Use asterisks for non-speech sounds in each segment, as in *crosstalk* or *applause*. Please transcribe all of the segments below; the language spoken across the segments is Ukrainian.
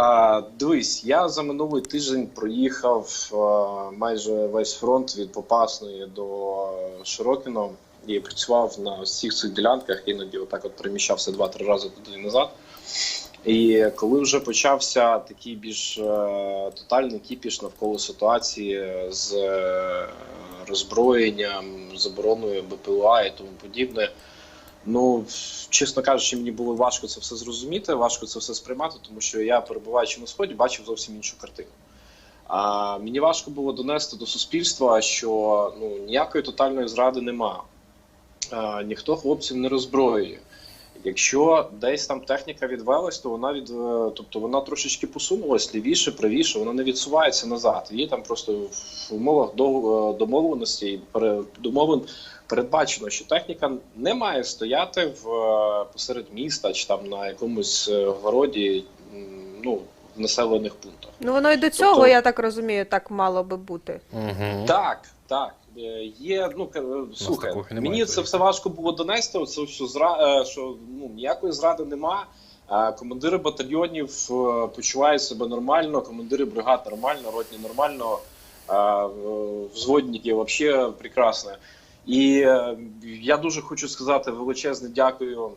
А, дивись, я за минулий тиждень проїхав а, майже весь фронт від Попасної до Широкіно і працював на всіх цих ділянках, іноді отак от переміщався два-три рази туди і назад. І коли вже почався такий більш е, тотальний кіпіш навколо ситуації з е, роззброєнням, забороною БПЛА і тому подібне, ну чесно кажучи, мені було важко це все зрозуміти, важко це все сприймати, тому що я, перебуваючи на сході, бачив зовсім іншу картину. А мені важко було донести до суспільства, що ну ніякої тотальної зради нема. А, ніхто хлопців не роззброює. Якщо десь там техніка відвелась, то вона від е, тобто вона трошечки посунулась лівіше, правіше, вона не відсувається назад. Її там просто в умовах е, домовленості і домовлен передбачено, що техніка не має стояти в е, посеред міста чи там на якомусь городі, ну в населених пунктах. Ну воно і до цього, Тобто- я так розумію, так мало би бути. Угу. Так, так. Е, Є, ну е, слухай, немає, мені це все важко було донести. Це що зра е, що ну ніякої зради нема. Командири батальйонів почувають себе нормально, командири бригад нормально, ротні нормально, взводники взагалі прекрасно. І я дуже хочу сказати величезне дякую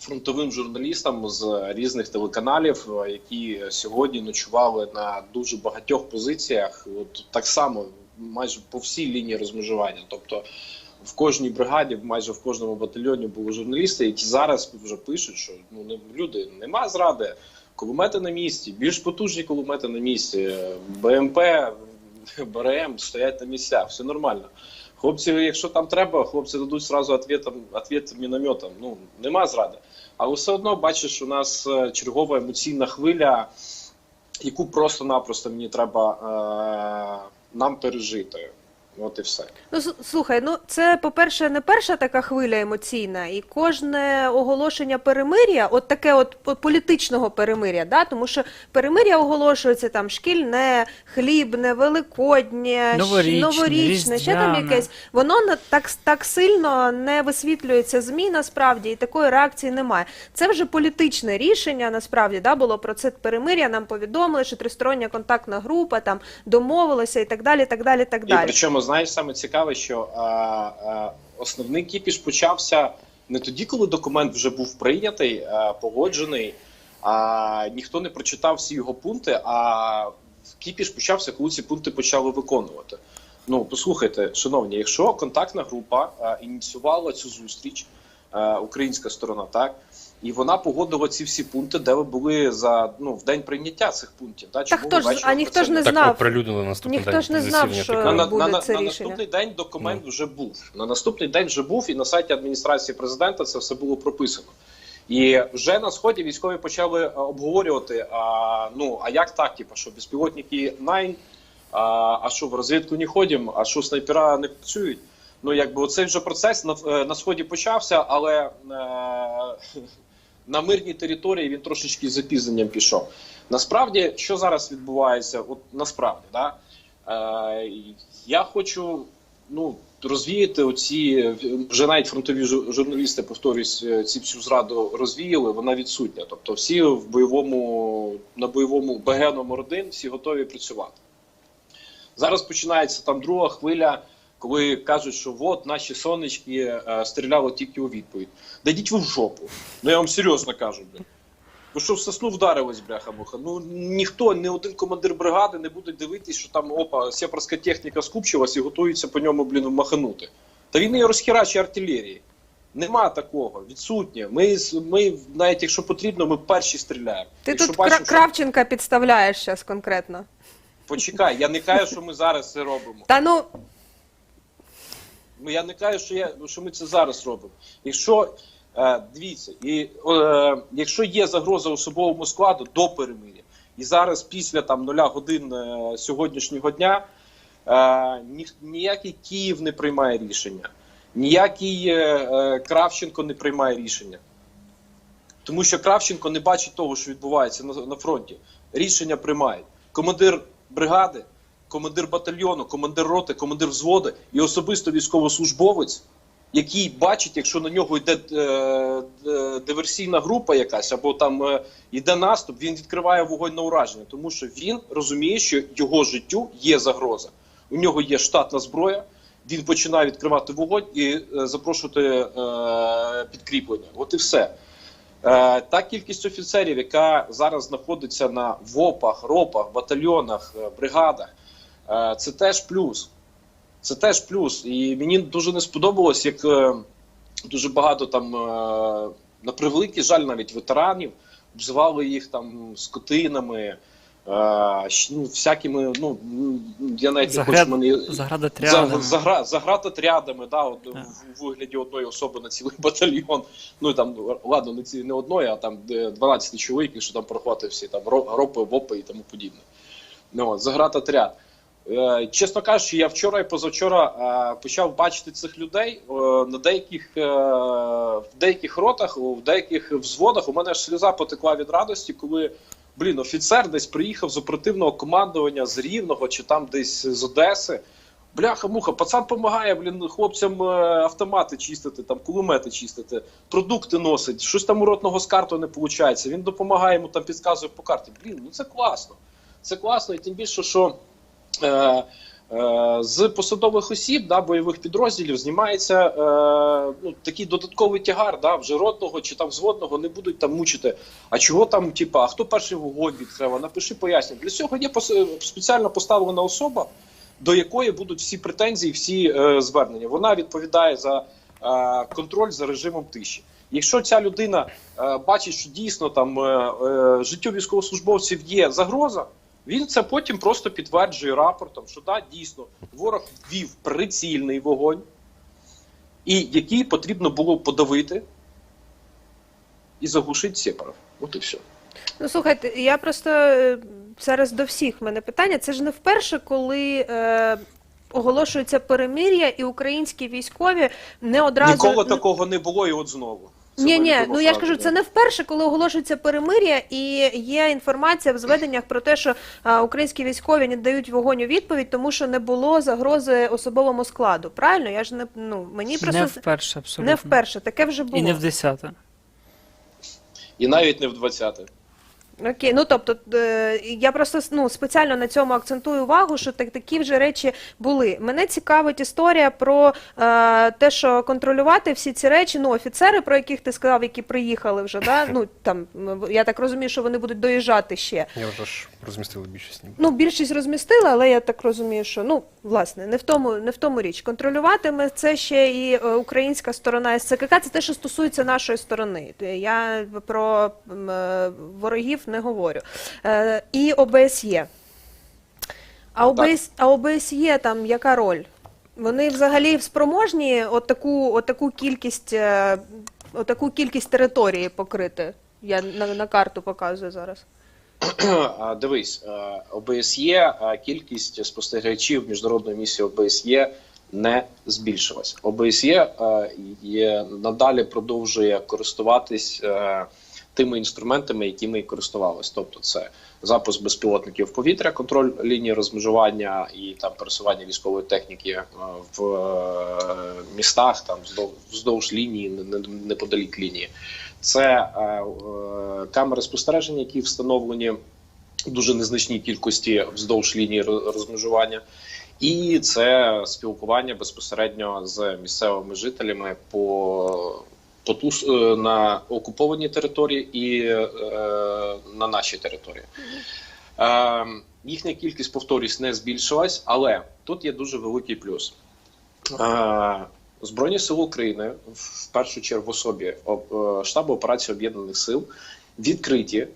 фронтовим журналістам з різних телеканалів, які сьогодні ночували на дуже багатьох позиціях. От так само майже по всій лінії розмежування. Тобто в кожній бригаді, майже в кожному батальйоні були журналісти, які зараз вже пишуть, що ну не люди нема зради. Кулемети на місці, більш потужні кулемети на місці, БМП, БРМ стоять на місцях, все нормально. Хлопці, якщо там треба, хлопці дадуть сразу ответом, ответ мінометом. Ну нема зради. Але все одно бачиш, у нас е, чергова емоційна хвиля, яку просто-напросто мені треба е, нам пережити. От і все. Ну слухай, ну це по-перше, не перша така хвиля емоційна, і кожне оголошення перемир'я, от таке от політичного перемир'я, да? тому що перемир'я оголошується там шкільне, хлібне, великоднє, Новорічне, новорічне, ще там якесь. Воно так, так сильно не висвітлюється ЗМІ насправді, і такої реакції немає. Це вже політичне рішення. Насправді да було про це перемир'я. Нам повідомили, що тристороння контактна група там домовилася і так далі. Так далі, так І далі. причому, знаєш, саме цікаве, що а, а, основний кіпіш почався не тоді, коли документ вже був прийнятий, а, погоджений, а ніхто не прочитав всі його пункти. А кіпіш почався, коли ці пункти почали виконувати. Ну, послухайте, шановні, якщо контактна група а, ініціювала цю зустріч, а, українська сторона, так. І вона погодила ці всі пункти, де ви були за ну в день прийняття цих пунктів. Да? Та Чому хто ви ж- бачили а ніхто ж не знав. оприлюднили наступний Ніхто день ж не знав, що- ТК. на, буде на, це на рішення. наступний день документ вже був. На наступний день вже був, і на сайті адміністрації президента це все було прописано. І вже на сході військові почали е, обговорювати: а, ну а як так, типу, що безпілотники Найн, а, а що в розвідку не ходимо, а що снайпера не працюють. Ну, якби оцей вже процес на, е, на сході почався, але е, на мирній території він трошечки з запізненням пішов. Насправді, що зараз відбувається? От насправді, да? е, я хочу ну, розвіяти оці вже навіть фронтові журналісти, повторюсь, е, ці всю зраду розвіяли, вона відсутня. Тобто, всі в бойовому на бойовому номер 1 всі готові працювати. Зараз починається там друга хвиля, коли кажуть, що от наші сонечки е, стріляли тільки у відповідь. Дадіть ви в жопу. Ну я вам серйозно кажу, блін. Ви що в сосну вдарились, бляха-муха? Ну ніхто, ні один командир бригади не буде дивитись, що там опа, сепарська техніка скупчилась і готується по ньому, блін, маханути. Та він і розхерачує артилерії. Нема такого, відсутнє. Ми, ми навіть якщо потрібно, ми перші стріляємо. Ти Якщо тут бачимо, Кра- що- Кравченка підставляєш зараз конкретно. Почекай, я не кажу, що ми зараз це робимо. Та ну Ну я не кажу, що я що ми це зараз робимо. Якщо е, дивіться, і е, якщо є загроза особовому складу до перемир'я, і зараз після там нуля годин е, сьогоднішнього дня е, ні, ніякий Київ не приймає рішення, ніякий е, е, Кравченко не приймає рішення. Тому що Кравченко не бачить того, що відбувається на, на фронті. Рішення приймають командир бригади, командир батальйону, командир роти, командир взводу і особисто військовослужбовець який бачить, якщо на нього йде е, е, диверсійна група якась, або там е, йде наступ, він відкриває вогонь на ураження, тому що він розуміє, що його життю є загроза. У нього є штатна зброя. Він починає відкривати вогонь і запрошувати підкріплення. От і все. Та кількість офіцерів, яка зараз знаходиться на ВОПах, РОПах, батальйонах, бригадах, це теж плюс. Це теж плюс. І мені дуже не сподобалось, як е, дуже багато там, е, на превеликий жаль, навіть ветеранів обзивали їх там скотинами, е, ну, всякими, ну, я навіть не Загряд- хочу мене. Заградотрядами. За, загра, да, от, Так. в вигляді одної особи на цілий *laughs* батальйон. Ну там ладно, не ці не одної, а там 12 чоловік, що там проходить всі там ропи, вопи і тому подібне. Ну, от, загратотряд. Е, чесно кажучи, я вчора і позавчора е, почав бачити цих людей е, на деяких, е, в деяких ротах, в деяких взводах. У мене аж сльоза потекла від радості, коли блін, офіцер десь приїхав з оперативного командування з Рівного чи там десь з Одеси. Бляха, муха, пацан допомагає блін, хлопцям е, автомати чистити, там кулемети чистити, продукти носить, щось там у ротного з карту не виходить. Він допомагає йому там підказує по карті. Блін, ну це класно. Це класно, і тим більше, що е, е, з посадових осіб да, бойових підрозділів знімається е, ну, такий додатковий тягар, да, вже ротного чи там взводного не будуть там мучити. А чого там, типа, а хто перший вогонь відкрив? А Напиши пояснення. Для цього є пос- спеціально поставлена особа, до якої будуть всі претензії, всі е, звернення. Вона відповідає за е, контроль за режимом тиші. Якщо ця людина е, бачить, що дійсно там е, е, життю військовослужбовців є загроза, він це потім просто підтверджує рапортом, що да, дійсно ворог вів прицільний вогонь, і який потрібно було подавити і заглушити сепаров. От і все. Ну слухайте, я просто е, зараз до всіх в мене питання. Це ж не вперше, коли е, оголошується перемир'я, і українські військові не одразу Ніколи такого не було, і от знову. Ні, ні, ну я ж кажу, це не вперше, коли оголошується перемир'я, і є інформація в зведеннях про те, що а, українські військові не дають вогонь у відповідь, тому що не було загрози особовому складу. Правильно? Я ж не ну мені просто Не вперше, абсолютно. не вперше. Таке вже було. І не в десяте. І навіть не в 20-те. Окей, ну тобто е, я просто ну, спеціально на цьому акцентую увагу, що так, такі вже речі були. Мене цікавить історія про е, те, що контролювати всі ці речі, ну офіцери, про яких ти сказав, які приїхали вже, да? ну там я так розумію, що вони будуть доїжджати ще. Я вже ж розмістили більшість ніби. Ну, більшість розмістили, але я так розумію, що ну власне не в тому, не в тому річ. Контролюватиме це ще і е, українська сторона СЦКК. Це те, що стосується нашої сторони. Я про е, ворогів не говорю. Е, і ОБСЄ. А ОБС, а ОБСЄ там яка роль? Вони взагалі спроможні отаку, отаку кількість, е, отаку кількість території покрити. Я на, на карту показую зараз. Дивись, е, ОБСЄ, кількість спостерігачів міжнародної місії ОБСЄ не збільшилась. ОБСЄ е, надалі продовжує користуватись тими інструментами, якими і користувалась. Тобто, це запуск безпілотників в повітря, контроль лінії розмежування і там пересування військової техніки е, в е, містах, там вздовж, лінії, не- не- неподалік лінії. Це е, камери спостереження, які встановлені в дуже незначній кількості вздовж лінії розмежування, і це спілкування безпосередньо з місцевими жителями по, по ту, е, на окупованій території і е, на нашій території. Е, їхня кількість, повторюсь, не збільшилась, але тут є дуже великий плюс. Е, Збройні сили України в першу чергу в особі е, штабу операції об'єднаних сил відкриті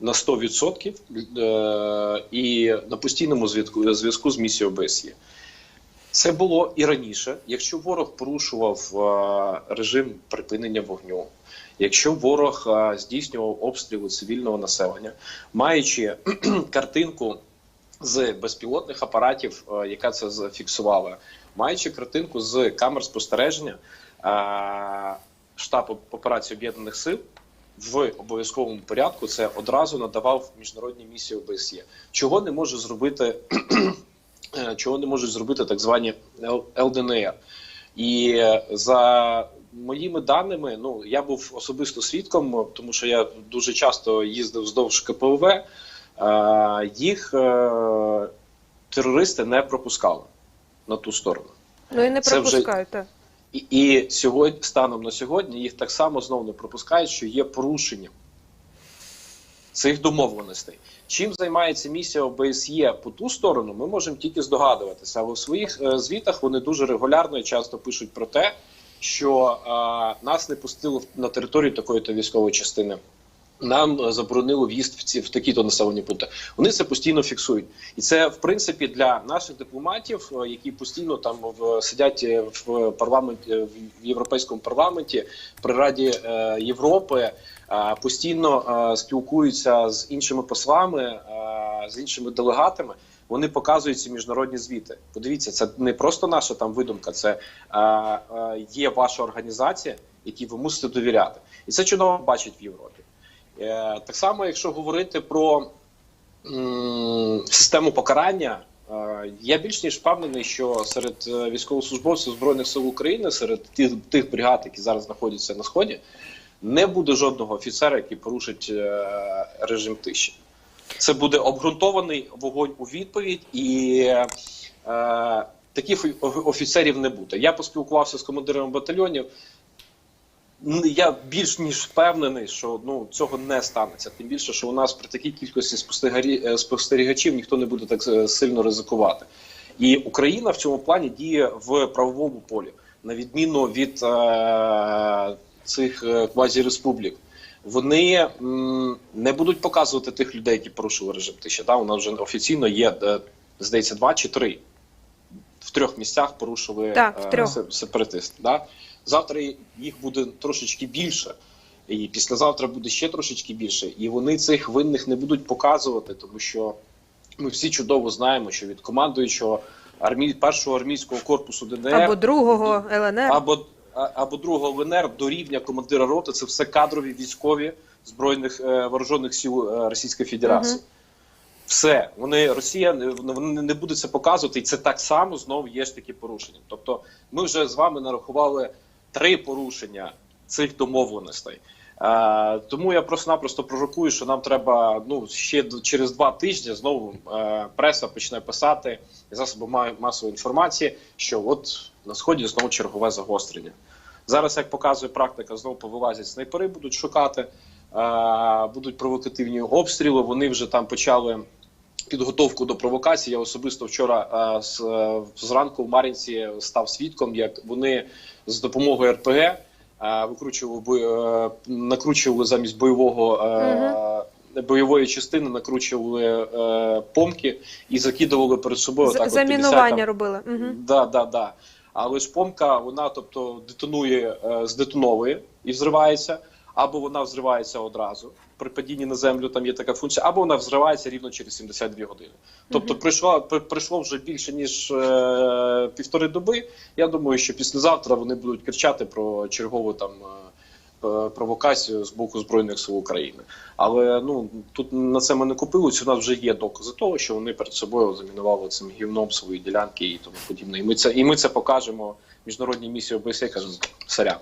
на 100% е, і на постійному зв'язку зв'язку з місією ОБСЄ. Це було і раніше. Якщо ворог порушував е, режим припинення вогню, якщо ворог е, здійснював обстріли цивільного населення, маючи *clears throat* картинку з безпілотних апаратів, е, яка це зафіксувала, маючи картинку з камер спостереження, штаб операції об'єднаних сил в обов'язковому порядку це одразу надавав міжнародній місії ОБСЄ. Чого не може зробити, *clears throat* чого не можуть зробити так звані ЛДНР. І е, за моїми даними, ну я був особисто свідком, тому що я дуже часто їздив вздовж КПВ. Е, їх е, терористи не пропускали на ту сторону. Ну і не Це вже- І, і сьогодні, станом на сьогодні, їх так само знову не пропускають, що є порушенням цих домовленостей. Чим займається місія ОБСЄ по ту сторону, ми можемо тільки здогадуватися. Але в своїх е, звітах вони дуже регулярно і часто пишуть про те, що е, нас не пустили на територію такої-то військової частини. Нам е, заборонили в'їзд в ці в такі-то населені пункти. Вони це постійно фіксують, і це в принципі для наших дипломатів, е, які постійно там в сидять е, в парламенті в європейському парламенті при Раді е, Європи, е, постійно е, спілкуються з іншими послами, е, з іншими делегатами. Вони показують ці міжнародні звіти. Подивіться, це не просто наша там видумка, це е, е, є ваша організація, якій ви мусите довіряти, і це чудово бачать в Європі. Е, Так само, якщо говорити про систему покарання, е, я більш ніж впевнений, що серед е, військовослужбовців збройних сил України, серед тих, тих бригад, які зараз знаходяться на сході, не буде жодного офіцера, який порушить режим тиші. Це буде обґрунтований вогонь у відповідь, і е, таких офіцерів не буде. Я поспілкувався з командирами батальйонів. Я більш ніж впевнений, що ну цього не станеться. Тим більше, що у нас при такій кількості е, спостерігачів ніхто не буде так е, сильно ризикувати. І Україна в цьому плані діє в правовому полі, на відміну від е- цих е, квазіреспублік. Вони м, не будуть показувати тих людей, які порушили режим тиші. Да? У нас вже офіційно є, здається, два чи три. В трьох місцях порушили Так, в е, трьох. сепаратисти. Да? Завтра їх буде трошечки більше, і післязавтра буде ще трошечки більше. І вони цих винних не будуть показувати, тому що ми всі чудово знаємо, що від командуючого армій, першого армійського корпусу ДНР Або другого ЛНР. або, або другого ЛНР до рівня командира роти це все кадрові військові збройних е, вооружених сил е, Російської Федерації. Мгм. Все, вони Росія не- вони не буде це показувати, і це так само знову є ж такі порушення. Тобто, ми вже з вами нарахували три порушення цих домовленостей. Е, тому я просто-напросто пророкую, що нам треба ну ще через два тижні знову е, преса почне писати засоби масової інформації, що от на сході знову чергове загострення. Зараз, як показує практика, знову повилазять снайпери, будуть шукати, е, будуть провокативні обстріли. Вони вже там почали підготовку до провокації. Я особисто вчора е, з, е, зранку в Мар'їнці став свідком, як вони з допомогою РПГ е, викручували е, накручували замість бойового. е, Бойової частини накручували е, помки і закидували перед собою З- так, от Замінування 50 робили. Угу. Да, да, да. Але ж помка, вона тобто детонує, е, здетоновує і взривається, або вона взривається одразу. При падінні на землю там є така функція, або вона взривається рівно через 72 години. Тобто прийшло, при- прийшло вже більше ніж е, півтори доби. Я думаю, що післязавтра вони будуть кричати про чергову там. е, Провокацію з боку збройних сил України, але ну тут на це ми не купилися. У нас вже є докази того, що вони перед собою замінували цим гівном свої ділянки і тому подібне. І ми це і ми це покажемо міжнародній місії ОБСЄ. Кажемо, сорян.